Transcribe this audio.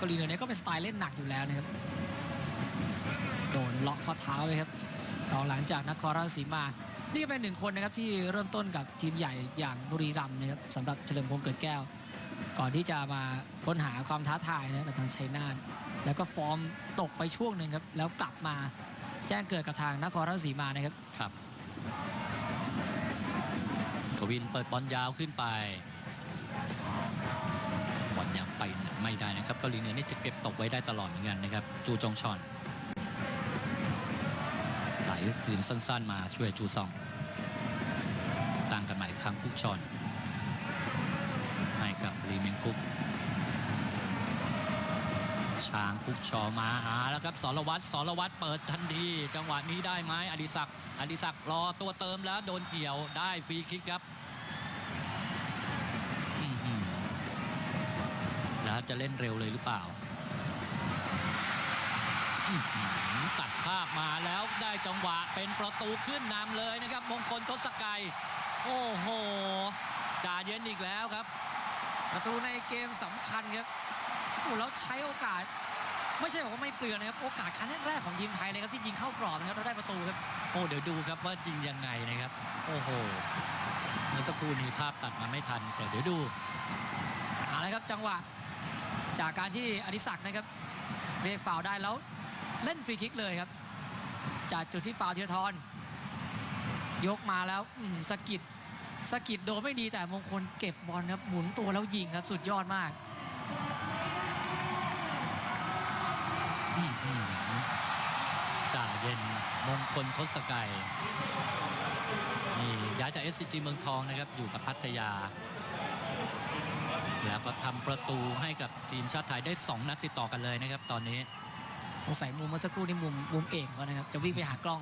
เกาหลีเหนือเนี่ยก็เป็นสไตล์เล่นหนักอยู่แล้วนะครับ โดนเลาะข้อเท้าไปครับกองหลังจากนครราชสีมา นี่ก็เป็นหนึ่งคนนะครับที่เริ่มต้นกับทีมใหญ่อย่างบุรีรัมย์นะครับสำหรับเฉลิมพงษ์เกิดแก้ว ก่อนที่จะมาค้นหาความท้าทายนะกับทางชัยนาทแล้วก็ฟอร์มตกไปช่วงหนึ่งครับแล้วกลับมาแจ้งเกิดกับทางนครราชสีมานะครับครับกวินเปิดบอลยาวขึ้นไป ไม่ได้นะครับเกาหลีเหนือนี่จะเก็บตกไว้ได้ตลอดเหมือนกันนะครับ จูจงชอนไหลคืนสั้น ๆ มาช่วยจูซองตั้งกันใหม่ครั้งฟุกชอนให้ครับรีเมงกุ๊กช้างกุ๊กชอมาอาแล้วครับสรวัตรสรวัตรเปิดทันที จังหวะนี้ได้ไหมอดิศักดิ์อดิศักดิ์รอตัวเติมแล้วโดนเกี่ยวได้ฟรีคิกครับอื้อหือ แล้วจะเล่นเร็วเลยหรือเปล่าอื้อหือตัดภาพมาแล้วได้จังหวะเป็นประตูขึ้นนำเลยนะครับ มงคลทศกัย โอ้โหจ่าเย็นอีกแล้วครับ ประตูในเกมสำคัญครับโอ้แล้วใช้โอกาส ไม่ใช่บอกว่าไม่เปลืองนะครับ โอกาสครั้งแรกของทีมไทยนะครับที่ยิงเข้ากรอบนะครับเราได้ประตูครับโอ้เดี๋ยวดูครับว่าจริงยังไงนะครับ โอ้โหเมื่อสักครู่นี้ภาพตัดมาไม่ทันแต่เดี๋ยวดูเอาละครับจังหวะ จากการที่อดิศักดิ์นะครับเรียกฟาวได้แล้วเล่นฟรีคิกเลยครับ จากจุดที่ฟาวธีรทรยกมาแล้วสกิดสกิดโดนไม่ดีแต่มงคลเก็บบอลครับหมุนตัวแล้วยิงครับสุดยอดมากจ่าเย็นมงคลทศกัยนี่ย้ายจาก SCG เมืองทองนะครับ อยู่กับพัทยา แล้วก็ทำประตูให้กับทีมชาติไทยได้ 2 นัดติดต่อกันเลยนะครับ ตอนนี้สงสัยมุมเมื่อสักครู่นี่มุมมุมเอกเขานะครับ จะวิ่งไปหากล้อง